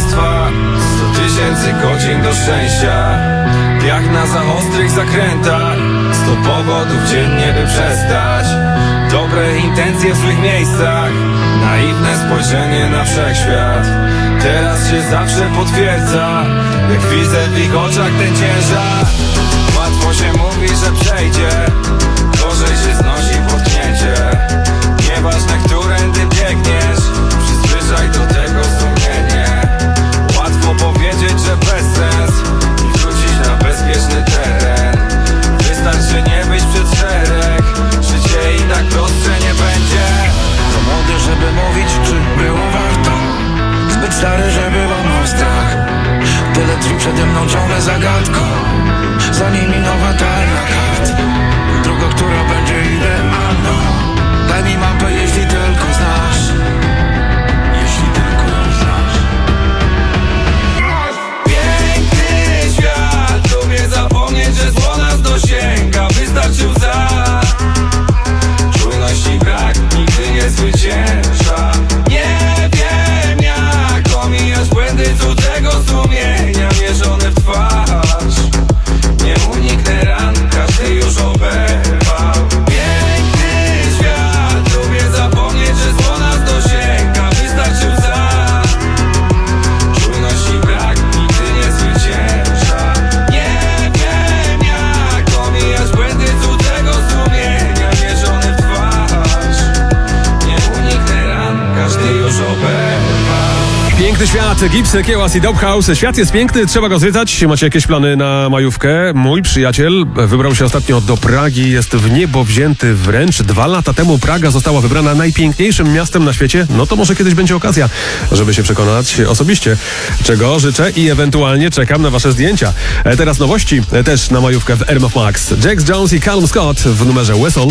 zwycięstwa. Sto tysięcy godzin do szczęścia. Piachna za ostrych zakrętach. Sto powodów dziennie by przestać. Dobre intencje w złych miejscach. Naiwne spojrzenie na wszechświat. Teraz się zawsze potwierdza. Jak widzę w ich oczach ten ciężar. Łatwo się mówi, że przejdzie. Przede mną ciągle zagadką. Zanim mi nowa tarna kart. Piękny świat, Gipsy, Kiełas i Dophouse. Świat jest piękny, trzeba go zwiedzać. Macie jakieś plany na majówkę? Mój przyjaciel wybrał się ostatnio do Pragi, jest w niebo wzięty wręcz. Dwa lata temu Praga została wybrana najpiękniejszym miastem na świecie. No to może kiedyś będzie okazja, żeby się przekonać osobiście, czego życzę i ewentualnie czekam na wasze zdjęcia. E, teraz nowości, e, też na majówkę w Air Max. Jax Jones i Calum Scott w numerze Whistle.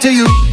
To you.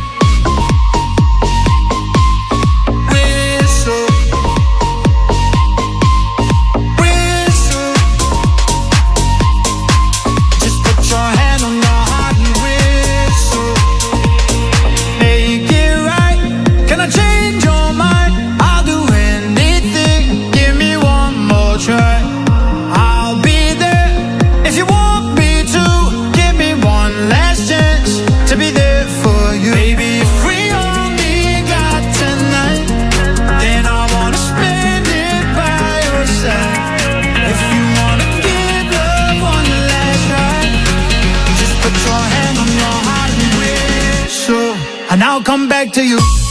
I'll come back to you.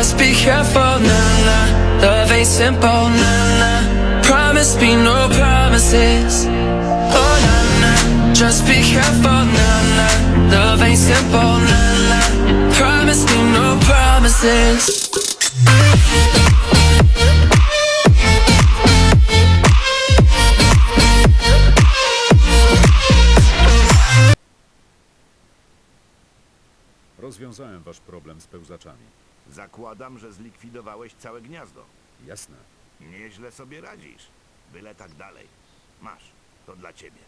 Just be careful, nah, nah Love ain't simple, Promise me no promises. Oh, Just be careful, Love ain't simple, Promise me no promises. Rozwiązałem wasz problem z pełzaczami. Zakładam, że zlikwidowałeś całe gniazdo. Jasne. Nieźle sobie radzisz. Byle tak dalej. Masz, to dla ciebie.